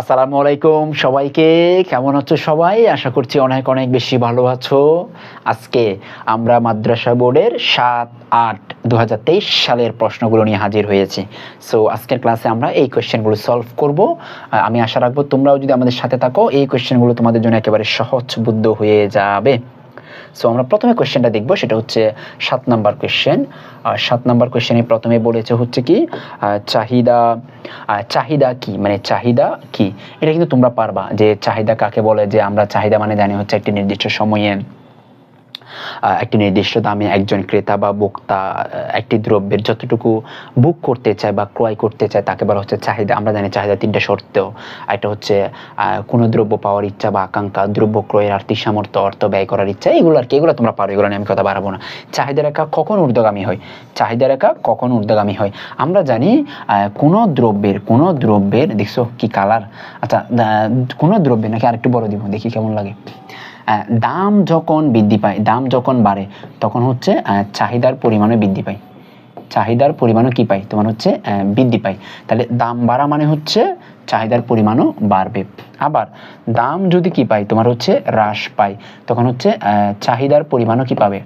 আসসালামু আলাইকুম সবাইকে। কেমন আছো সবাই? আশা করছি অনেক অনেক বেশি ভালো আছো। আজকে আমরা মাদ্রাসা বোর্ডের সাত আট দু সালের প্রশ্নগুলো নিয়ে হাজির হয়েছি। সো আজকের ক্লাসে আমরা এই কোয়েশ্চেনগুলো সলভ করব। আমি আশা রাখব তোমরাও যদি আমাদের সাথে থাকো, এই কোয়েশ্চেনগুলো তোমাদের জন্য একেবারে সহজ বুদ্ধ হয়ে যাবে। সো আমরা প্রথমে কোয়েশ্চেনটা দেখব, সেটা হচ্ছে সাত নাম্বার কোয়েশ্চেন আর সাত নাম্বার কোয়েশ্চেনে প্রথমে বলেছে হচ্ছে কি চাহিদা চাহিদা কি? মানে চাহিদা কি? এটা কিন্তু তোমরা পারবা যে চাহিদা কাকে বলে? যে আমরা চাহিদা মানে জানি হচ্ছে একটি নির্দিষ্ট সময়ে একটি নির্দিষ্ট দামে একজন ক্রেতা বা ভোক্তা একটি দ্রব্যের যতটুকু বুক করতে চায় বা ক্রয় করতে চায় তাকে বলা হচ্ছে চাহিদা। আমরা জানি চাহিদা তিনটা শর্ত। একটা হচ্ছে কোনো দ্রব্য পাওয়ার ইচ্ছা বা আকাঙ্ক্ষা, দ্রব্য ক্রয়ের আর্থিক সামর্থ্য, অর্থ ব্যয় করার ইচ্ছা, এগুলো আর কি, এগুলো তোমরা পারো, এগুলো নিয়ে আমি কথা বাড়াবো না। চাহিদা রেখা কখন ঊর্ধ্বগামী হয়? চাহিদা রেখা কখন ঊর্ধ্বগামী হয়? আমরা জানি কোনো দ্রব্যের কোনো দ্রব্যের, দেখছ কি কালার আচ্ছা কোনো দ্রব্যের নাকি আরেকটু বড় দিব, দেখি কেমন লাগে। দাম যখন বৃদ্ধি পায়, দাম যখন বাড়ে, তখন হচ্ছে চাহিদার পরিমাণে বৃদ্ধি পায়। চাহিদার পরিমাণও কি পায়? তোমার হচ্ছে বৃদ্ধি পায়। তাহলে দাম বাড়া মানে হচ্ছে, চাহিদার পরিমাণও বাড়বে। আবার দাম যদি কি পায়? তোমার হচ্ছে হ্রাস পায়। তখন হচ্ছে চাহিদার পরিমাণও কি পাবে?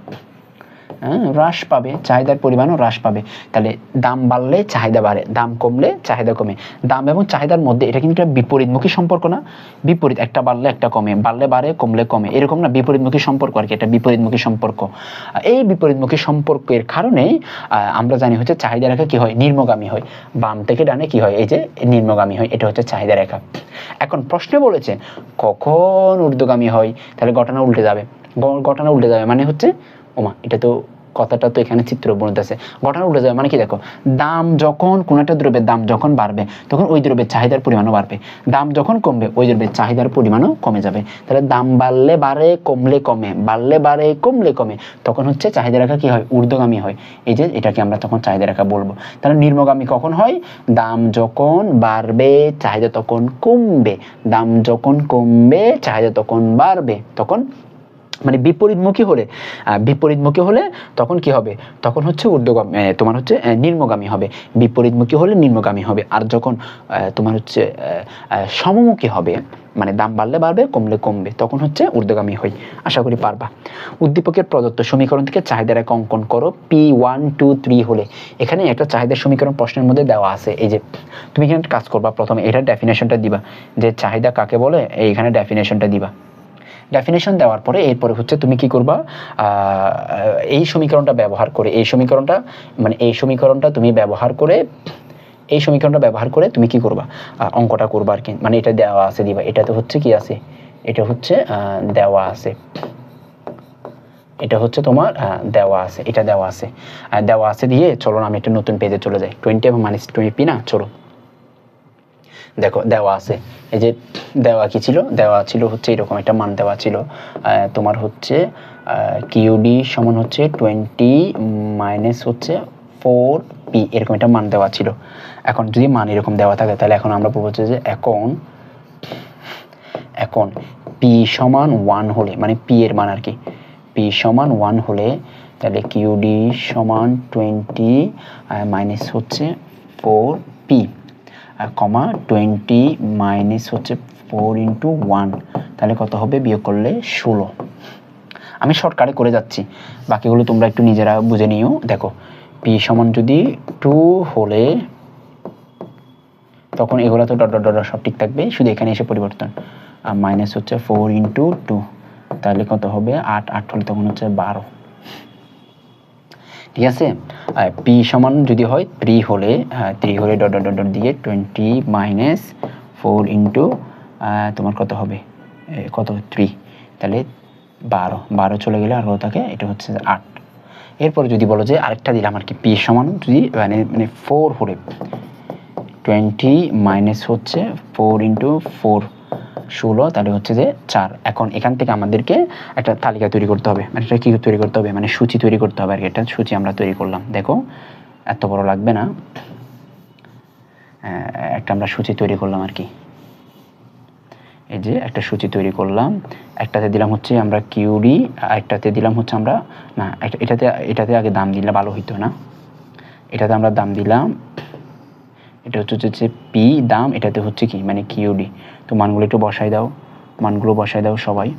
হ্রাস পাবে চাহিদার পরিমাণও হ্রাস পাবে। তাহলে দাম বাড়লে চাহিদা বাড়ে দাম কমলে চাহিদা কমে। দাম এবং চাহিদার মধ্যে এটা কিন্তু একটা বিপরীতমুখী সম্পর্ক না। বিপরীত একটা বাড়লে একটা কমে বাড়লে বাড়ে কমলে কমে। এরকম না বিপরীতমুখী সম্পর্ক আর কি এটা বিপরীতমুখী সম্পর্ক। এই বিপরীতমুখী সম্পর্কের কারণেই আহ, আমরা জানি হচ্ছে চাহিদা রেখা কি হয়? নির্মগামী হয়। বাম থেকে ডানে কি হয়? এই যে নির্মগামী হয় এটা হচ্ছে চাহিদা রেখা। এখন প্রশ্নে বলেছে কখন ঊর্ধ্বগামী হয়? তাহলে ঘটনা উল্টে যাবে। ঘটনা উল্টে যাবে মানে হচ্ছে ওমা এটা তো কথাটা তো এখানে চিত্র বলতেছে ঘটনা উল্টে যাবে মানে কি দেখো, দাম যখন কোনো একটা দ্রব্যের দাম যখন বাড়বে, তখন ওই দ্রব্যের চাহিদার পরিমাণও বাড়বে। দাম যখন কমবে, ওই দ্রব্যের চাহিদার পরিমাণও কমে যাবে। তাহলে দাম বাড়লে বাড়ে, কমলে কমে, বাড়লে বাড়ে, কমলে কমে, তখন হচ্ছে চাহিদা রেখা কি হয়? ঊর্ধ্বগামী হয়। এই যে এটাকে আমরা তখন চাহিদা রেখা বলব। তাহলে নিম্নগামী কখন হয়? দাম যখন বাড়বে, চাহিদা তখন কমবে। দাম যখন কমবে, চাহিদা তখন বাড়বে, তখন মানে বিপরীতমুখী হলে বিপরীতমুখী হলে তখন কি হবে? তখন হচ্ছে ঊর্ধ্বগামী তোমার হচ্ছে নিম্নগামী হবে। বিপরীতমুখী হলে নিম্নগামী হবে। আর যখন তোমার হচ্ছে সমমুখী হবে মানে দাম বাড়লে বাড়বে, কমলে কমবে, তখন হচ্ছে ঊর্ধ্বগামী হয় আশা করি পারবা। উদ্দীপকের প্রদত্ত সমীকরণ থেকে চাহিদার এক অঙ্কন করো। পি ওয়ান টু থ্রি হলে। এখানে একটা চাহিদার সমীকরণ প্রশ্নের মধ্যে দেওয়া আছে। এই যে, তুমি এখানে কাজ করবা। প্রথমে এটার ডেফিনেশনটা দিবা। যে চাহিদা কাকে বলে? এইখানে ডেফিনেশনটা দিবা। ডেফিনেশন দেওয়ার পরে এরপরে হচ্ছে তুমি কি করবা? এই সমীকরণটা ব্যবহার করে, এই সমীকরণটা মানে এই সমীকরণটা তুমি ব্যবহার করে, এই সমীকরণটা ব্যবহার করে তুমি কি করবা? অঙ্কটা করবা আর কি। মানে এটা দেওয়া আছে দিবা। এটাতে হচ্ছে কি আছে? এটা হচ্ছে দেওয়া আছে। এটা হচ্ছে তোমার দেওয়া আছে। এটা দেওয়া আছে। দেওয়া আছে দিয়ে, চলো না, আমি একটা নতুন পেজে চলে যাই। টোয়েন্টি এবং মাইনাস টোয়েন্টি না? চলো। দেখো, দেওয়া আছে। এই যে দেওয়া কি ছিল? দেওয়া ছিল হচ্ছে এরকম একটা মান দেওয়া ছিল। তোমার হচ্ছে কিউডি সমান হচ্ছে টোয়েন্টি মাইনাস হচ্ছে ফোর পি এরকম একটা মান দেওয়া ছিল। এখন যদি মান এরকম দেওয়া থাকে, তাহলে এখন আমরা বলব যে এখন এখন পি সমান ওয়ান হলে মানে পি এর মান আর কি পি সমান ওয়ান হলে, তাহলে কিউডি সমান টোয়েন্টি মাইনাস হচ্ছে four P comma twenty minus হচ্ছে ফোর ইন্টু ওয়ান। তাহলে কত হবে? বিয়োগ করলে ষোলো। আমি শর্টকাটে করে যাচ্ছি। বাকিগুলো তোমরা একটু নিজেরা বুঝে নিও। দেখো, পি সমান যদি টু হলে তখন এগুলো তো ডট ডট সব ঠিক থাকবে। শুধু এখানে এসে পরিবর্তন। আর মাইনাস হচ্ছে ফোর ইন্টু টু তাহলে কত হবে? আট আট হলে তখন হচ্ছে বারো। ঠিক আছে? পি সমান যদি হয় থ্রি হলে থ্রি হলে ডট ডট ডট দিয়ে টোয়েন্টি মাইনাস ফোর ইন্টু তোমার কত হবে? কত? থ্রি তাহলে বারো। বারো চলে গেলে আর থাকে? এটা হচ্ছে আট। এরপরে যদি বলো যে আরেকটা দিলাম আর কি পি সমান? যদি মানে মানে ফোর হলে টোয়েন্টি মাইনাস হচ্ছে ফোর ইন্টু ফোর ষোলো, তাহলে হচ্ছে যে চার। এখন এখান থেকে আমাদেরকে একটা তালিকা তৈরি করতে হবে। মানে এটা কী তৈরি করতে হবে? মানে সূচি তৈরি করতে হবে আর কি। একটা সূচি আমরা তৈরি করলাম। দেখো, এত বড় লাগবে না। একটা আমরা সূচি তৈরি করলাম আর কি। এই যে একটা সূচি তৈরি করলাম। একটাতে দিলাম হচ্ছে আমরা কিউডি একটাতে দিলাম হচ্ছে আমরা, না এটাতে এটাতে আগে দাম দিলে ভালো হইতো না। এটাতে আমরা দাম দিলাম এটা হচ্ছে হচ্ছে পি দাম, এটাতে হচ্ছে কি? মানে কিউডি তো মানগুলো একটু বসাই দাও। মানগুলো বসাই দাও সবাই।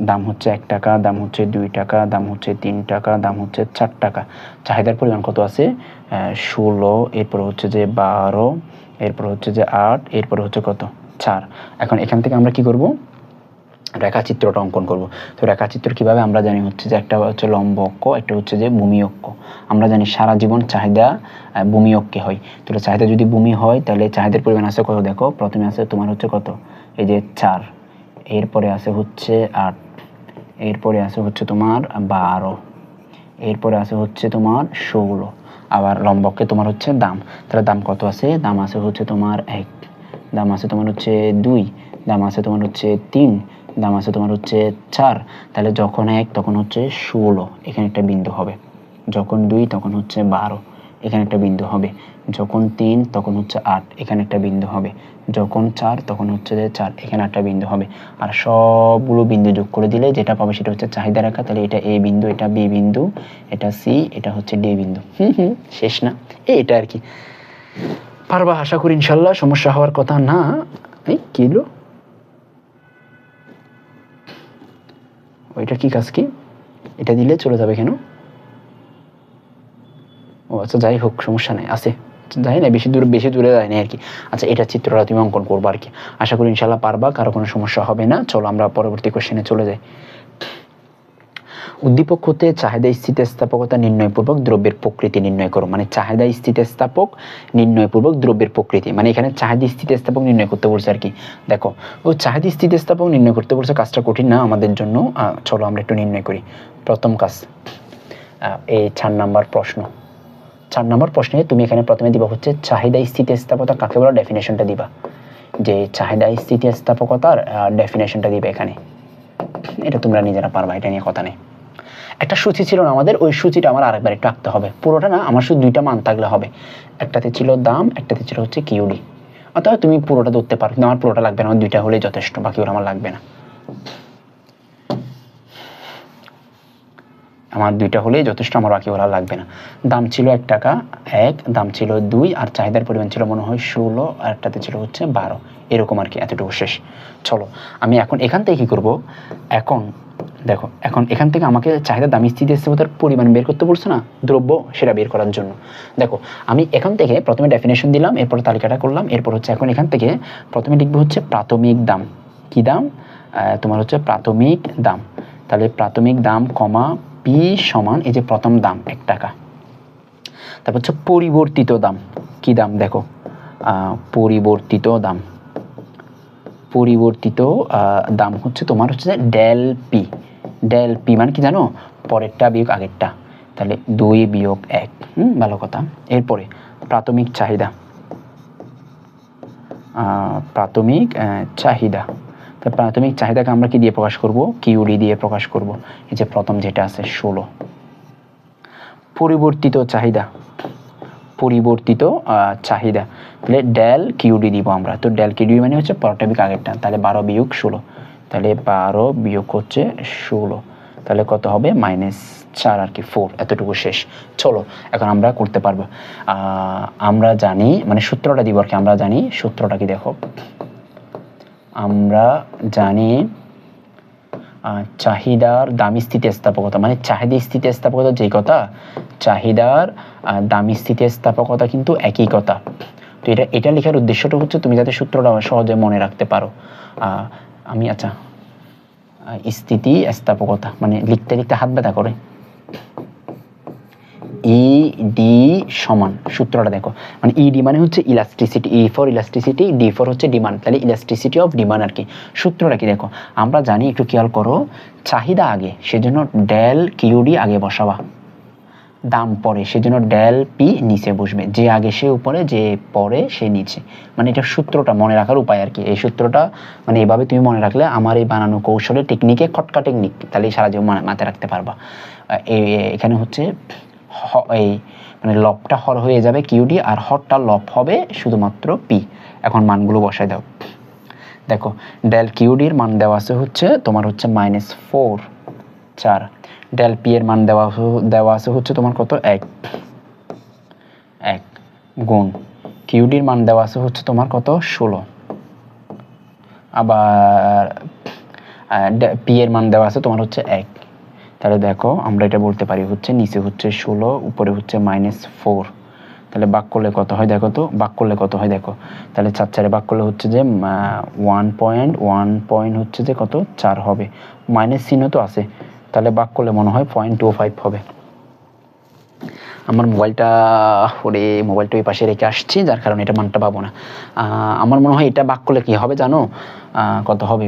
দাম হচ্ছে এক টাকা, দাম হচ্ছে দুই টাকা, দাম হচ্ছে তিন টাকা, দাম হচ্ছে চার টাকা। চাহিদার পরিমাণ কত আছে? ষোলো, এরপর হচ্ছে যে বারো, এরপর হচ্ছে যে আট, এরপর হচ্ছে কত? চার। এখন এখান থেকে আমরা কি করব? রেখাচিত্রটা অঙ্কন করব। তো রেখাচিত্র কীভাবে আমরা জানি হচ্ছে যে একটা হচ্ছে লম্ব অক্ষ, একটা হচ্ছে যে ভূমি অক্ষ। আমরা জানি সারা জীবন চাহিদা ভূমি অক্ষে হয়। তো চাহিদা যদি ভূমি হয়, তাহলে চাহিদার পরিমাণ আছে কত দেখো? প্রথমে আছে তোমার হচ্ছে কত? এই যে চার। এরপরে আছে হচ্ছে আট। এরপরে আছে হচ্ছে তোমার বারো। এরপরে আছে হচ্ছে তোমার ষোলো। আবার লম্বককে তোমার হচ্ছে দাম। তাহলে দাম কত আছে? দাম আছে হচ্ছে তোমার এক। দাম আছে তোমার হচ্ছে দুই। দাম আছে তোমার হচ্ছে তিন। দাম আছে তোমার হচ্ছে চার, তাহলে যখন এক তখন হচ্ছে ষোলো, এখানে একটা বিন্দু হবে। যখন দুই তখন হচ্ছে বারো, এখানে একটা বিন্দু হবে। যখন তিন তখন হচ্ছে আট, এখানে একটা বিন্দু হবে। যখন চার তখন হচ্ছে যে চার, এখানে একটা বিন্দু হবে। আর সবগুলো বিন্দু যোগ করে দিলে যেটা পাবে সেটা হচ্ছে চাহিদা রেখা তাহলে এটা এ বিন্দু, এটা বি বিন্দু, এটা সি, এটা হচ্ছে ডি বিন্দু। হুম হুম, শেষ না? এই এটা আর কি। পারবা আশা করি ইনশাল্লাহ, সমস্যা হওয়ার কথা না। এই কিলো ওইটা কি কাজ কি? এটা দিলে চলে যাবে কেন? ও আচ্ছা যাই হোক, সমস্যা নেই, আছে। যাই না বেশি দূর, বেশি দূরে যায় না আর কি। আচ্ছা এটা চিত্রটা তুমি অঙ্কন করব আর কি। আশা করি ইনশাল্লাহ পারবা, কারও কোনো সমস্যা হবে না। চলো, আমরা পরবর্তী কোশ্চেনে চলে যাই। উদ্দীপক হতে চাহিদা স্থিতিস্থাপকতা নির্ণয়পূর্বক দ্রব্যের প্রকৃতি নির্ণয় করো। মানে চাহিদা স্থিতিস্থাপক নির্ণয়পূর্বক দ্রব্যের প্রকৃতি। মানে এখানে চাহিদা স্থিতিস্থাপক নির্ণয় করতে বলছে আর কি। দেখো, ও চাহিদা স্থিতিস্থাপক নির্ণয় করতে বলছে কাজটা কঠিন না, আমাদের জন্য। চলো আমরা একটু নির্ণয় করি। প্রথম কাজ এই চার নাম্বার প্রশ্ন। চার নম্বর প্রশ্নে তুমি এখানে প্রথমে দিবা হচ্ছে চাহিদা স্থিতিস্থাপকতা কাকে বলা? ডেফিনেশনটা দিবা। যে চাহিদা স্থিতিস্থাপকতার ডেফিনেশনটা দিবে এখানে। এটা তোমরা নিজেরা পারবা, এটা নিয়ে কথা নেই। একটা সূচি ছিল না আমাদের, ওই সূচিটা আমার আরেকবার একটু আঁকতে হবে। পুরোটা না আমার শুধু দুইটা মান থাকলে হবে। একটাতে ছিল দাম, একটাতে ছিল হচ্ছে কিউডি। অথবা তুমি পুরোটা ধরতে পারো, কিন্তু আমার পুরোটা লাগবে না, আমার দুইটা হলেই যথেষ্ট, বাকি ওরা আমার লাগবে না। আমার দুইটা হলেই যথেষ্ট, আমার বাকি ওরা লাগবে না। দাম ছিল এক টাকা, এক, দাম ছিল দুই, আর চাহিদার পরিমাণ ছিল মনে হয় ষোলো, আর একটাতে ছিল হচ্ছে বারো। এরকম আর কি, এতটুকু শেষ। চলো, আমি এখন এখান থেকে কী করব? এখন দেখো, এখন এখান থেকে আমাকে চাহিদা দামি স্থিতিস্থাপকতার পরিমাণ বের করতে বলছে না? দ্রব্য সেটা বের করার জন্য। দেখো, আমি এখান থেকে প্রথমে ডেফিনেশন দিলাম, এরপর তালিকাটা করলাম, এরপর হচ্ছে এখন এখান থেকে প্রথমে লিখব হচ্ছে প্রাথমিক দাম। কি দাম? তোমার হচ্ছে প্রাথমিক দাম। তাহলে প্রাথমিক দাম কমা পি সমান এই যে প্রথম দাম, এক টাকা। তারপর হচ্ছে পরিবর্তিত দাম। কি দাম? দেখো পরিবর্তিত দাম। পরিবর্তিত দাম হচ্ছে তোমার হচ্ছে ডেল পি। ডেল পি মানে কি জানো? পরেরটা বিয়োগ আগেরটা। তাহলে দুই বিয়োগ এক, হুম, ভালো কথা। এরপরে প্রাথমিক চাহিদা। প্রাথমিক চাহিদা। তো প্রাথমিক চাহিদাকে আমরা কি দিয়ে প্রকাশ করব? কিউডি দিয়ে প্রকাশ করব। এই যে প্রথম যেটা আছে, ষোলো। পরিবর্তিত চাহিদা। পরিবর্তিত চাহিদা। তাহলে ডেল কিউডি দিব আমরা। তো ডেল কিউডি মানে হচ্ছে পরটাবিক আগেরটা। তাহলে বারো বিয়োগ ষোলো। তাহলে বারো বিয়োগ হচ্ছে ষোলো। তাহলে কত হবে? মাইনাস চার আর কি ফোর এতটুকু শেষ। চলো, এখন আমরা করতে পারব। আমরা জানি মানে সূত্রটা দিব আর কি, আমরা জানি সূত্রটা কি দেখো। আমরা জানি চাহিদার দামি স্থিতিস্থাপকতা মানে চাহিদা স্থিতিস্থাপকতা যেই কথা, চাহিদার দামি স্থিতিস্থাপকতা কিন্তু একই কথা। তো এটা এটা লেখার উদ্দেশ্যটা হচ্ছে তুমি যাতে সূত্রটা সহজে মনে রাখতে পারো। আমি আচ্ছা স্থিতি, স্থাপকতা মানে লিখতে লিখতে হাত ব্যথা করে। ই, ডি সমান, সূত্রটা দেখো। মানে ইডি মানে হচ্ছে elasticity E for elasticity D for হচ্ছে ডিমান্ড তাহলে ইলাস্ট্রিসিটি অফ ডিমান্ড আর কি, সূত্রটা কি দেখো? আমরা জানি, একটু খেয়াল করো, চাহিদা আগে, সেজন্য ডেল কিউডি আগে বসাবা। দাম পরে সেজন্য ডেল পি নিচে বসবে। যে আগে সে উপরে, যে পরে সে নিচে। মানে এটা সূত্রটা মনে রাখার উপায় আর কি। এই সূত্রটা মানে এভাবে তুমি মনে রাখলে আমার এই বানানো কৌশলের টেকনিকে খটকা টেকনিক তাহলে সারা জীবন মাথায় রাখতে পারবা। এখানে হচ্ছে এই মানে লবটা হর হয়ে যাবে কিউডি আর হরটা লব হবে শুধুমাত্র পি এখন মানগুলো বসায় দাও। দেখো, ডেল কিউডির মান দেওয়া আছে হচ্ছে তোমার হচ্ছে মাইনাস ফোর চার। ডেল পি এর মান দেওয়া দেওয়া আছে হচ্ছে তোমার কত? এক। এক গুণ কিউডির মান দেওয়া আছে হচ্ছে তোমার কত? ষোলো। আবার পি এর মান দেওয়া আছে তোমার হচ্ছে এক। তাহলে দেখো, আমরা এটা বলতে পারি হচ্ছে নিচে হচ্ছে ষোলো, উপরে হচ্ছে মাইনাস ফোর তাহলে বাক করলে কত হয় দেখো তো? বাক করলে কত হয় দেখো? তাহলে চার চারে বাক করলে হচ্ছে যে ওয়ান পয়েন্ট ওয়ান পয়েন্ট হচ্ছে যে কত? চার হবে। মাইনাস চিহ্ন তো আছে। তাহলে বাক করলে মনে হয় পয়েন্ট টু ফাইভ হবে। আমার মোবাইলটা ওরে মোবাইলটা ওই পাশে রেখে আসছি, যার কারণে এটা মানটা পাবো না। আমার মনে হয় এটা বাক করলে কি হবে জানো? কত হবে?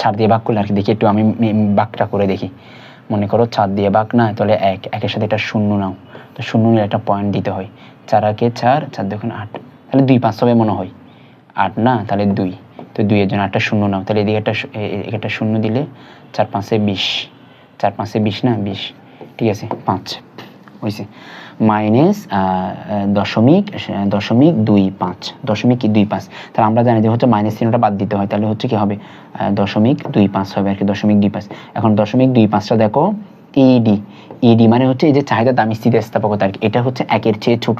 ছাড় দিয়ে বাক করলে আর কি, দেখি একটু আমি বাকটা করে দেখি। মনে করো চার দিয়ে বাক না, তাহলে এক, একের সাথে একটা শূন্য নাও। তো শূন্য নিলে একটা পয়েন্ট দিতে হয়। চার আগে চার চার দেখুন আট। তাহলে দুই পাঁচ হবে মনে হয়। আট না, তাহলে দুই। তো দুইয়ের জন্য আটটা শূন্য নাও। তাহলে এদিকে একটা একটা শূন্য দিলে চার পাঁচে বিশ। চার পাঁচে বিশ না? বিশ। ঠিক আছে, পাঁচ। হয়েছে মাইনাস দশমিক দশমিক দুই পাঁচ। দশমিক দুই পাঁচ। তাহলে আমরা জানি যে হচ্ছে মাইনাস চিহ্নটা বাদ দিতে হয়। তাহলে হচ্ছে কি হবে? দশমিক দুই পাঁচ হবে আর কি, দশমিক দুই পাঁচ। এখন দশমিক দুই পাঁচটা দেখো ইডি ইডি মানে হচ্ছে এই যে চাহিদা দামি স্থিতিস্থাপকতা আর কি। এটা হচ্ছে একের চেয়ে ছোট।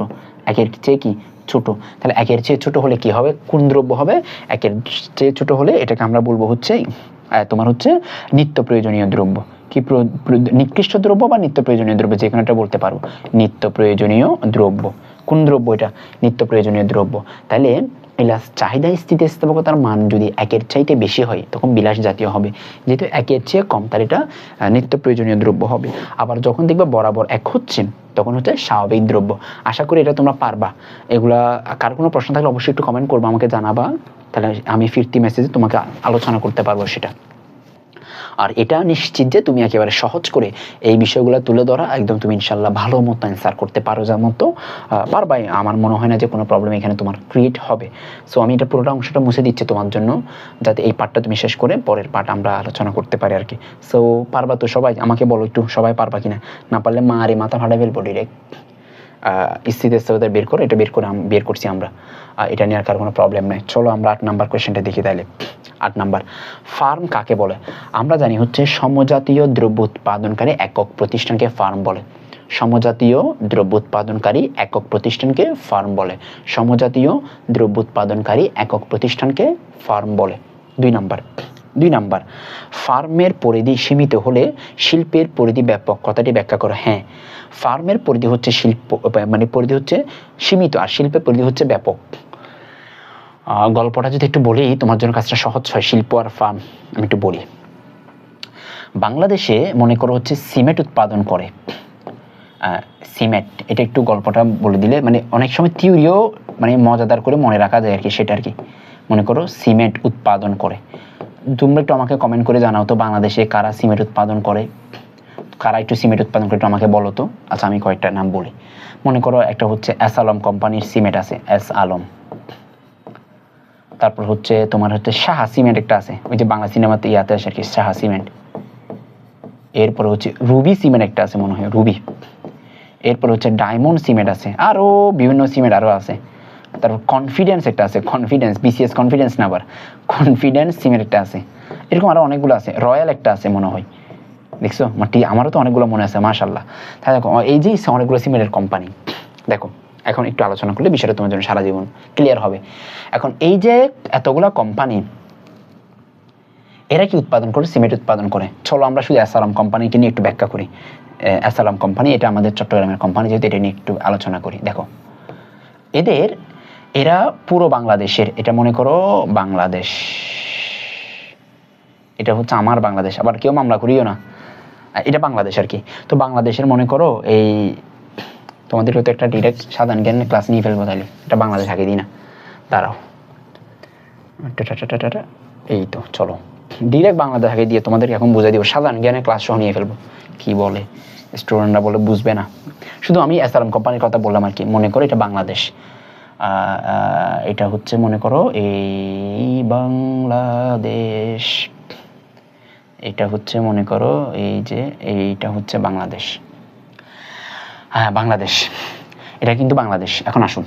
একের চেয়ে কি? ছোট। তাহলে একের চেয়ে ছোট হলে কি হবে? কোন দ্রব্য হবে? একের চেয়ে ছোট হলে এটাকে আমরা বলব হচ্ছে তোমার হচ্ছে নিত্য প্রয়োজনীয় দ্রব্য। কি নিকৃষ্ট দ্রব্য বা নিত্য প্রয়োজনীয় দ্রব্য? যে কোনো একটা বলতে পারো। নিত্য প্রয়োজনীয় দ্রব্য। কোন দ্রব্য এটা? নিত্য প্রয়োজনীয় দ্রব্য। তাহলে বিলাস চাহিদা স্থিতিস্থাপকতার মান যদি একের চাইতে বেশি হয়, তখন বিলাস জাতীয় হবে। যেহেতু একের চেয়ে কম, তার এটা নিত্য প্রয়োজনীয় দ্রব্য হবে। আবার যখন দেখবে বরাবর এক হচ্ছে, তখন হচ্ছে স্বাভাবিক দ্রব্য। আশা করি এটা তোমরা পারবা। এগুলা, কার কোনো প্রশ্ন থাকলে অবশ্যই একটু কমেন্ট করব, আমাকে জানাবা। তাহলে আমি ফিরতি মেসেজে তোমাকে আলোচনা করতে পারব সেটা। আর এটা নিশ্চিত যে তুমি একেবারে সহজ করে এই বিষয়গুলো তুলে ধরা একদম তুমি ইনশাল্লাহ ভালো মতো অ্যান্সার করতে পারো যার মতো পারবাই। আমার মনে হয় না যে কোনো প্রবলেম এখানে তোমার ক্রিয়েট হবে। সো আমি এটা পুরোটা অংশটা মুছে দিচ্ছি তোমার জন্য, যাতে এই পার্টটা তুমি শেষ করে পরের পার্ট আমরা আলোচনা করতে পারি আর কি। সো পারবা তো সবাই? আমাকে বলো একটু সবাই পারবা কিনা? না পারলে মা আরে মাথা ফাটা ফেলব ডিরেক্ট স্থিতিস্থাপকতা বের করে, এটা বের করে বের করছি আমরা। এটা নিয়ে আর কোনো প্রবলেম নেই। চলো আমরা আট নাম্বার কোয়েশ্চেনটা দেখি তাহলে। আট নাম্বার ফার্ম কাকে বলে? আমরা জানি হচ্ছে সমজাতীয় দ্রব্য উৎপাদনকারী একক প্রতিষ্ঠানকে ফার্ম বলে। সমজাতীয় দ্রব্য উৎপাদনকারী একক প্রতিষ্ঠানকে ফার্ম বলে। সমজাতীয় দ্রব্য উৎপাদনকারী একক প্রতিষ্ঠানকে ফার্ম বলে। দুই নাম্বার দুই নাম্বার, ফার্মের পরিধি সীমিত হলে শিল্পের পরিধি ব্যাপক। কথাটি ব্যাখ্যা করো। হ্যাঁ ফার্মের পরিধি হচ্ছে শিল্প মানে পরিধি হচ্ছে সীমিত, আর শিল্পের পরিধি হচ্ছে ব্যাপক। গল্পটা যদি একটু বলি, তোমার জন্য কাজটা সহজ হয়, শিল্প আর ফার্ম, আমি একটু বলি। বাংলাদেশে মনে করো হচ্ছে সিমেন্ট উৎপাদন করে। সিমেন্ট, এটা একটু গল্পটা বলে দিলে মানে অনেক সময় থিওরিও মানে মজাদার করে মনে রাখা যায় আর কি, সেটা আর কি। মনে করো সিমেন্ট উৎপাদন করে। তোমরা একটু আমাকে কমেন্ট করে জানাও তো বাংলাদেশে কারা সিমেন্ট উৎপাদন করে। কারা একটু সিমেন্ট উৎপাদন করে একটু আমাকে বলো তো। আচ্ছা আমি কয়েকটা নাম বলি। মনে করো একটা হচ্ছে এস আলম কোম্পানির সিমেন্ট আছে, এস আলম। তারপর হচ্ছে তোমার হচ্ছে সাহা সিমেন্ট একটা আছে, ওই যে বাংলা সিনেমাতে ইয়াতে আসে আর কি সাহা সিমেন্ট। এরপর হচ্ছে রুবি সিমেন্ট একটা আছে মনে হয়, রুবি। এরপর হচ্ছে ডায়মন্ড সিমেন্ট আছে আরও বিভিন্ন সিমেন্ট আরও আছে। তারপর কনফিডেন্স একটা আছে কনফিডেন্স বিসিএস কনফিডেন্স না আবার কনফিডেন্স সিমেন্ট একটা আছে। এরকম আরও অনেকগুলো আছে, রয়্যাল একটা আছে মনে হয়। দেখছ? মাটি আমারও তো অনেকগুলো মনে আছে মাশাল্লাহ তাহলে দেখো এই যে অনেকগুলো সিমেন্টের কোম্পানি দেখো, এখন একটু আলোচনা করলে বিষয়টা তোমার জন্য সারা জীবন ক্লিয়ার হবে। এখন এই যে এতগুলা কোম্পানি এরা কি উৎপাদন করে? সিমেন্ট উৎপাদন করে। চলো আমরা শুধু অ্যাসালাম কোম্পানিকে নিয়ে একটু ব্যাখ্যা করি। অ্যাসালাম কোম্পানি এটা আমাদের চট্টগ্রামের কোম্পানি যেহেতু এটা নিয়ে একটু আলোচনা করি। দেখো, এদের এরা পুরো বাংলাদেশের, এটা মনে করো বাংলাদেশ। এটা হচ্ছে আমার বাংলাদেশ, আবার কেউ মামলা করিও না। এটা বাংলাদেশ আর কি। তো বাংলাদেশের মনে করো এই, তোমাদের হয়তো একটা ডিরেক্ট সাধারণ জ্ঞানের ক্লাস নিয়ে ফেলব তাহলে এটা বাংলাদেশ আগে দিই না। দাঁড়াও। এই তো, চলো। ডিরেক্ট বাংলাদেশ আগে দিয়ে তোমাদেরকে এখন বুঝাই দিব, সাধারণ জ্ঞানের ক্লাস সহ নিয়ে ফেলব। কি বলে? স্টুডেন্টরা বলে বুঝবে না। শুধু আমি এসআরএম কোম্পানির কথা বললাম আর কি। মনে করো এটা বাংলাদেশ। এটা হচ্ছে, মনে করো, এই বাংলাদেশ। এটা হচ্ছে, মনে করো, এই যে, এইটা হচ্ছে বাংলাদেশ। হ্যাঁ বাংলাদেশ। এটা কিন্তু বাংলাদেশ। এখন আসুন।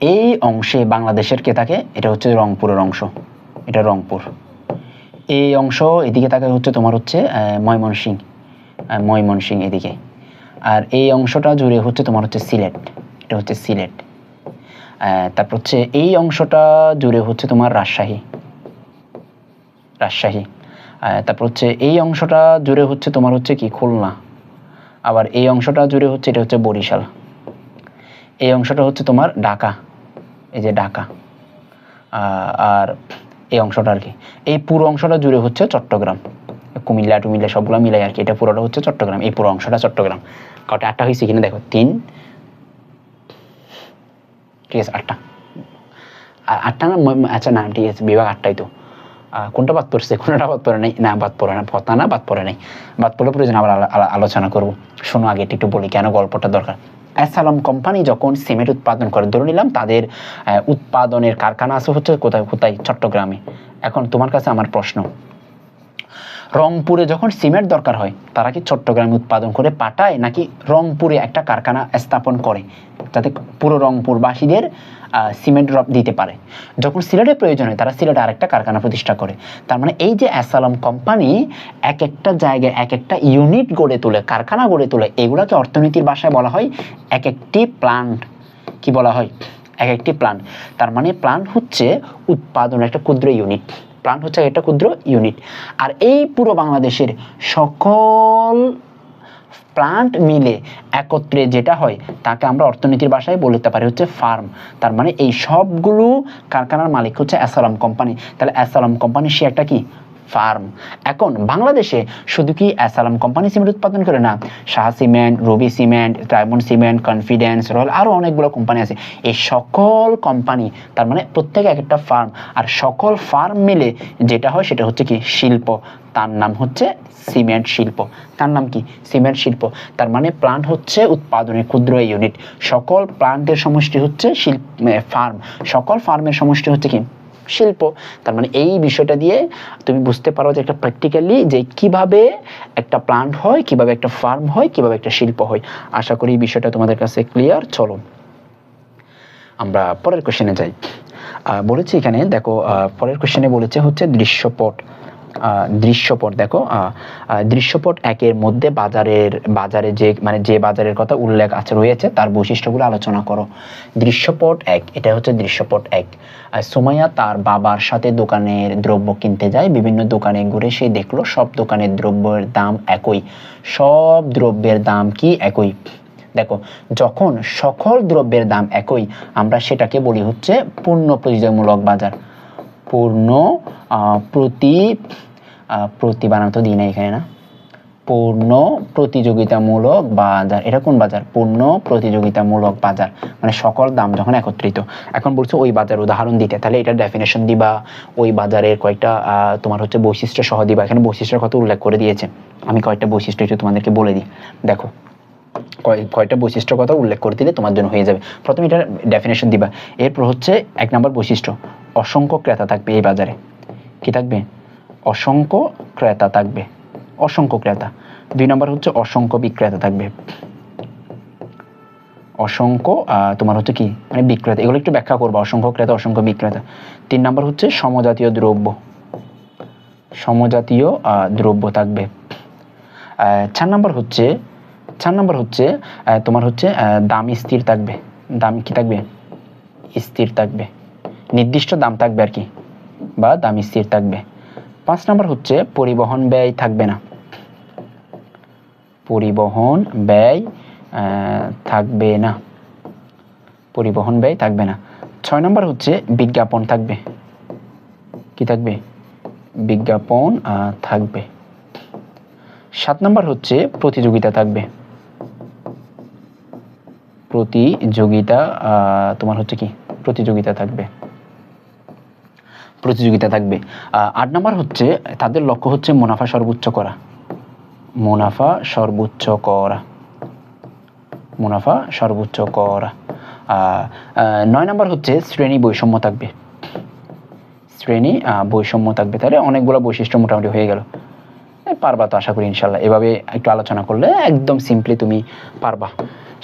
এই অংশে বাংলাদেশের কে থাকে? এটা হচ্ছে রংপুরের অংশ। এটা রংপুর। এই অংশ এদিকে থাকে হচ্ছে তোমার হচ্ছে ময়মনসিং। ময়মনসিং এদিকে। আর এই অংশটা জুড়ে হচ্ছে তোমার হচ্ছে সিলেট। এটা হচ্ছে সিলেট। তারপর হচ্ছে এই অংশটা জুড়ে হচ্ছে তোমার রাজশাহী। রাজশাহী। তারপর হচ্ছে এই অংশটা জুড়ে হচ্ছে তোমার হচ্ছে কি, খুলনা। আবার এই অংশটা জুড়ে হচ্ছে এটা হচ্ছে বরিশাল। এই অংশটা হচ্ছে তোমার ঢাকা। এই যে ঢাকা। আর এই অংশটা আর কি। এই পুরো অংশটা জুড়ে হচ্ছে চট্টগ্রাম। কুমিল্লা টুমিল্লা সবগুলো মিলাই আর কি। এটা পুরোটা হচ্ছে চট্টগ্রাম। এই পুরো অংশটা চট্টগ্রাম। কটা আটটা হয়েছে কিনা দেখো। তিন ঠিক আছে আটটা আটটা না আচ্ছা না ঠিক আছে বিভাগ আটটাই তো কোনটা বাদ পড়ছে? কোনটা বাদ পড়ে নাই? না, বাদ পড়ে না। পতা না, বাদ পড়ে নাই। বাদ পড়লে প্রয়োজন আবার আলো- আলো- আলোচনা করব। শোনো আগে, একটু বলি কেন গল্পটা দরকার। অ্যাসালাম কোম্পানি যখন সিমেন্ট উৎপাদন করে, ধরে নিলাম তাদের উৎপাদনের কারখানা আছে হচ্ছে কোথায়? কোথায়? চট্টগ্রামে। এখন তোমার কাছে আমার প্রশ্ন। রংপুরে যখন সিমেন্ট দরকার হয়, তারা কি চট্টগ্রামে উৎপাদন করে পাঠায়, নাকি রংপুরে একটা কারখানা স্থাপন করে, যাতে পুরো রংপুরবাসীদের সিমেন্ট দিতে পারে? যখন সিলেটের প্রয়োজন হয়, তারা সিলেটে আরেকটা কারখানা প্রতিষ্ঠা করে। তার মানে এই যে অ্যাসালাম কোম্পানি এক একটা জায়গায় এক একটা ইউনিট গড়ে তোলে, কারখানা গড়ে তোলে, এগুলোকে অর্থনীতির ভাষায় বলা হয় এক একটি প্লান্ট। কি বলা হয়? এক একটি প্লান্ট। তার মানে প্লান্ট হচ্ছে উৎপাদনের একটা ক্ষুদ্র ইউনিট। প্লান্ট হচ্ছে একটা ক্ষুদ্র ইউনিট আর এই পুরো বাংলাদেশের সকল প্লান্ট মিলে একত্রে যেটা হয়, তাকে আমরা অর্থনীতির ভাষায় বলতে পারি হচ্ছে ফার্ম তার মানে এই সবগুলো কারখানার মালিক হচ্ছে অ্যাসালাম কোম্পানি তাহলে অ্যাসালাম কোম্পানি সে একটা কি? ফার্ম। এখন বাংলাদেশে শুধু কি অ্যাসালাম কোম্পানি সিমেন্ট উৎপাদন করে না, Shah cement, Rabi cement Diamond cement, Confidence Royal আরও অনেকগুলো কোম্পানি আছে। এই সকল কোম্পানি, তার মানে প্রত্যেকে এক একটা ফার্ম, আর সকল ফার্ম মিলে যেটা হয় সেটা হচ্ছে কি শিল্প। তার নাম হচ্ছে সিমেন্ট শিল্প। তার নাম কি? সিমেন্ট শিল্প। তার মানে প্লান্ট হচ্ছে উৎপাদনের ক্ষুদ্র ইউনিট সকল প্লান্টের সমষ্টি হচ্ছে শিল্প ফার্ম সকল ফার্মের সমষ্টি হচ্ছে কি? শিল্প, তার মানে এই বিষয়টা দিয়ে তুমি বুঝতে পারো যে একটা প্র্যাকটিক্যালি যে কীভাবে একটা প্লান্ট হয়, কীভাবে একটা ফার্ম হয়, কীভাবে একটা শিল্প হয়। আশা করি এই বিষয়টা তোমাদের কাছে ক্লিয়ার চলো। আমরা পরের কোশ্চেনে যাই। বলেছি এখানে, দেখো পরের কোশ্চেনে বলেছে হচ্ছে দৃশ্যপট। দৃশ্যপট, দেখো দৃশ্যপট একের মধ্যে বাজারের, বাজারে যে মানে যে বাজারের কথা উল্লেখ আছে, রয়েছে, তার বৈশিষ্ট্যগুলো আলোচনা করো। দৃশ্যপট এক এটা হচ্ছে দৃশ্যপট এক। সুমাইয়া তার বাবার সাথে দোকানের দ্রব্য কিনতে যায়, বিভিন্ন দোকানে ঘুরে সে দেখল, সব দোকানের দ্রব্যের দাম একই। সব দ্রব্যের দাম কি একই? দেখো, যখন সকল দ্রব্যের দাম একই, আমরা সেটাকে বলি হচ্ছে পূর্ণ প্রতিযোগিতামূলক বাজার। পূর্ণ প্রতি প্রতি বানানো তো দিই না এখানে না। পূর্ণ প্রতিযোগিতামূলক বাজার। এটা কোন বাজার? পূর্ণ প্রতিযোগিতামূলক বাজার। মানে সকল দাম যখন একত্রিত। এখন বলছো ওই বাজার উদাহরণ দিতে। তাহলে এটা ডেফিনেশন দিবা। ওই বাজারের কয়েকটা তোমার হচ্ছে বৈশিষ্ট্য সহ দিবা। এখানে বৈশিষ্ট্যের কথা উল্লেখ করে দিয়েছে। আমি কয়েকটা বৈশিষ্ট্য একটু তোমাদেরকে বলে দিই। দেখো কয়টা বৈশিষ্ট্য কথা উল্লেখ করে দিলে তোমার জন্য হয়ে যাবে। প্রথমে এটার ডেফিনেশন দিবা। এরপর হচ্ছে এক নম্বর বৈশিষ্ট্য, অসংখ্য ক্রেতা থাকবে এই বাজারে। কি থাকবে? অসংখ্য ক্রেতা থাকবে। অসংখ্য ক্রেতা। দুই নম্বর হচ্ছে অসংখ্য বিক্রেতা থাকবে। অসংখ্য তোমার হচ্ছে কি? মানে বিক্রেতা। এগুলো একটু ব্যাখ্যা করব, অসংখ্য ক্রেতা, অসংখ্য বিক্রেতা। তিন নম্বর হচ্ছে সমজাতীয় দ্রব্য। সমজাতীয় দ্রব্য থাকবে। চার নম্বর হচ্ছে চার নম্বর হচ্ছে তোমার হচ্ছে দাম স্থির থাকবে। দাম কি থাকবে? স্থির থাকবে। নির্দিষ্ট দাম থাকবে আর কি, বা দাম স্থির থাকবে। পাঁচ নম্বর হচ্ছে, পরিবহন ব্যয় থাকবে না। পরিবহন ব্যয় থাকবে না। পরিবহন ব্যয় থাকবে না। ছয় নম্বর হচ্ছে, বিজ্ঞাপন থাকবে। কি থাকবে? বিজ্ঞাপন থাকবে। সাত নম্বর হচ্ছে, প্রতিযোগিতা থাকবে। প্রতিযোগিতা তোমার হচ্ছে কি? প্রতিযোগিতা থাকবে। প্রতিযোগিতা থাকবে। আট নম্বর হচ্ছে, তাদের লক্ষ্য হচ্ছে মুনাফা সর্বোচ্চ করা। মুনাফা সর্বোচ্চ করা। মুনাফা সর্বোচ্চ করা। নয় নম্বর হচ্ছে শ্রেণি বৈষম্য থাকবে। শ্রেণি বৈষম্য থাকবে। তাহলে অনেকগুলো বৈশিষ্ট্য মোটামুটি হয়ে গেল। পারবা তো আশা করি ইনশাল্লাহ। এভাবে একটু আলোচনা করলে একদম সিম্পলি তুমি পারবা।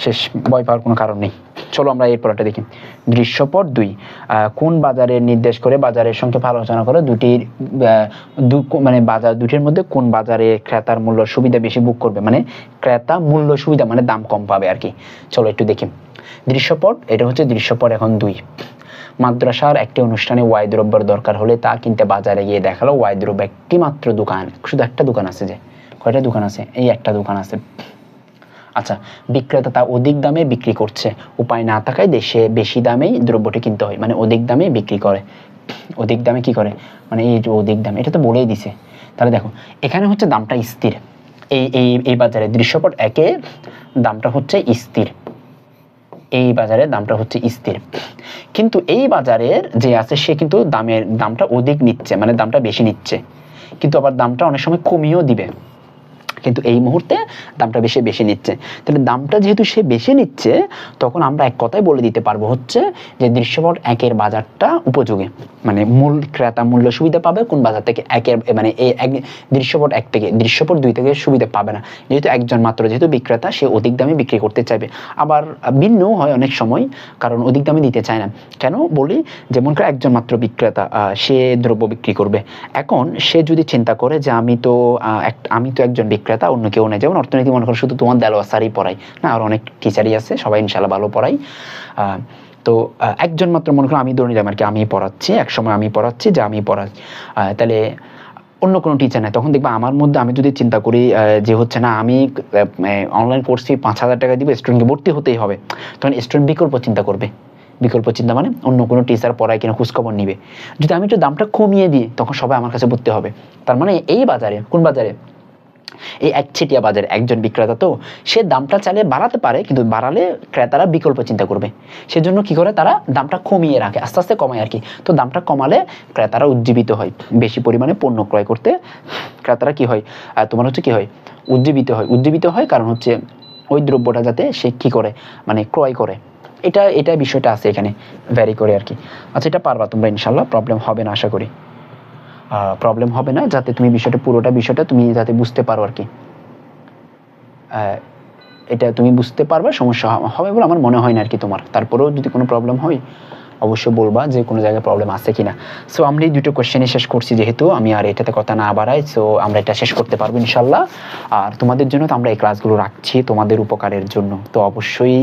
শেষ, ভয় পাওয়ার কোনো কারণ নেই। চলো আমরা এর পরটা দেখি। দৃশ্যপট দুই। কোন বাজারে নির্দেশ করে বাজারের সঙ্গে আলোচনা করে? দুটির দু- মানে বাজার, দুটির মধ্যে কোন বাজারে ক্রেতার মূল্য সুবিধা বেশি বুক করবে? মানে ক্রেতা মূল্য সুবিধা মানে দাম কম পাবে আর কি। চলো একটু দেখি। দৃশ্যপট, এটা হচ্ছে দৃশ্যপট এখন দুই। মাদ্রাসার একটি অনুষ্ঠানে ওয়াই দ্রব্যের দরকার হলে তা কিনতে বাজারে গিয়ে দেখাল ওয়াই দ্রব্য একটি মাত্র দোকান। শুধু একটা দোকান আছে যে। কয়টা দোকান আছে? এই একটা দোকান আছে। আচ্ছা বিক্রেতা তা অধিক দামে বিক্রি করছে। উপায় না থাকায় দেশে বেশি দামেই দ্রব্যটি কিনতে হয়। মানে অধিক দামে বিক্রি করে। অধিক দামে কি করে? মানে এই যে অধিক দাম, এটা তো বলেই দিছে। তাহলে দেখো, এখানে হচ্ছে দামটা স্থির। এই এই এই বাজারে দৃশ্যপট একে, দামটা হচ্ছে স্থির। এই বাজারে দামটা হচ্ছে স্থির। কিন্তু এই বাজারের যে আছে, সে কিন্তু দামের, দামটা অধিক নিচ্ছে। মানে দামটা বেশি নিচ্ছে। কিন্তু আবার দামটা অনেক সময় কমিয়েও দিবে। কিন্তু এই মুহূর্তে দামটা বেশি বেশি নিচ্ছে। তাহলে দামটা যেহেতু সে বেশি নিচ্ছে, তখন আমরা এক কথায় বলে দিতে পারব হচ্ছে যে দৃশ্যপট একের বাজারটা উপযোগী। মানে মূল ক্রেতা মূল্য সুবিধা পাবে, কোন বাজার থেকে একের মানে এই এক দৃশ্যপট এক থেকে, দৃশ্যপট দুই থেকে সুবিধা পাবে না। যেহেতু একজন মাত্র যেহেতু বিক্রেতা, সে অধিক দামে বিক্রি করতে চাইবে। আবার ভিন্নও হয় অনেক সময়, কারণ অধিক দামে দিতে চায় না। কেন বলি? যেমন করে একজন মাত্র বিক্রেতা সে দ্রব্য বিক্রি করবে। এখন সে যদি চিন্তা করে যে আমি তো আমি তো একজন বিক্রেতা অন্য কেউ নেই। যেমন অর্থনীতি মনে করো শুধু তোমার দেলোয়া স্যারই পড়াই না আর অনেক টিচারই আছে সবাই ইনশাল্লাহ ভালো পড়াই তো একজন মাত্র মনে করো আমি ধরে নিলাম আর কি আমি পড়াচ্ছি এক সময় আমি পড়াচ্ছি যে আমি আহ, তাহলে অন্য কোনো টিচার নেই। তখন দেখবা আমার মধ্যে আমি যদি চিন্তা করি যে হচ্ছে না আমি অনলাইন কোর্স ফি পাঁচ হাজার টাকা দিব স্টুডেন্টকে ভর্তি হতেই হবে। তখন স্টুডেন্ট বিকল্প চিন্তা করবে। বিকল্প চিন্তা মানে অন্য কোনো টিচার পড়ায় কিনা খোঁজখবর নিবে। যদি আমি একটু দামটা কমিয়ে দিই তখন সবাই আমার কাছে ভর্তি হবে। তার মানে এই বাজারে কোন বাজারে? এই একচেটিয়া বাজারে একজন বিক্রেতা তো সে দামটা চাইলে বাড়াতে পারে, কিন্তু বাড়ালে ক্রেতারা বিকল্প চিন্তা করবে। সেজন্য কি করে তারা দামটা কমিয়ে রাখে, আস্তে আস্তে কমায় আর কি। তো দামটা কমালে ক্রেতারা উজ্জীবিত হয়। বেশি পরিমাণে পণ্য ক্রয় করতে ক্রেতারা কি হয় তোমার হচ্ছে কি হয়, উজ্জীবিত হয়। উজ্জীবিত হয় কারণ হচ্ছে ওই দ্রব্যটা যাতে সে কি করে মানে ক্রয় করে। এটা এটা বিষয়টা আছে এখানে ভ্যারি করে আর কি। আচ্ছা এটা পারবা তোমরা ইনশাল্লাহ প্রবলেম হবে না, আশা করি। প্রবলেম হবে না, যাতে তুমি বিষয়টা, পুরোটা বিষয়টা তুমি যাতে বুঝতে পারো আর কি। এটা তুমি বুঝতে পারবে, সমস্যা হবে বলে আমার মনে হয় না আর কি তোমার। তারপরেও যদি কোনো প্রবলেম হয়, অবশ্যই বলবা যে কোনো জায়গায় প্রবলেম আছে কিনা। সো আমরা এই দুটো কোশ্চেনই শেষ করছি যেহেতু, আমি আর এটাতে কথা না বাড়াই সো আমরা এটা শেষ করতে পারব ইনশাল্লাহ আর তোমাদের জন্য তো আমরা এই ক্লাসগুলো রাখছি তোমাদের উপকারের জন্য। তো অবশ্যই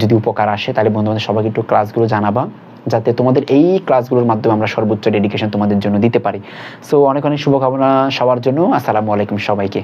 যদি উপকার আসে, তাহলে বন্ধু বান্ধব সবাইকে একটু ক্লাসগুলো জানাবা। যাতে তোমাদের এই ক্লাসগুলোর মাধ্যমে আমরা সর্বোচ্চ ডেডিকেশন তোমাদের জন্য দিতে পারি। সো অনেক অনেক শুভকামনা সবার জন্য। আসসালামু আলাইকুম সবাইকে।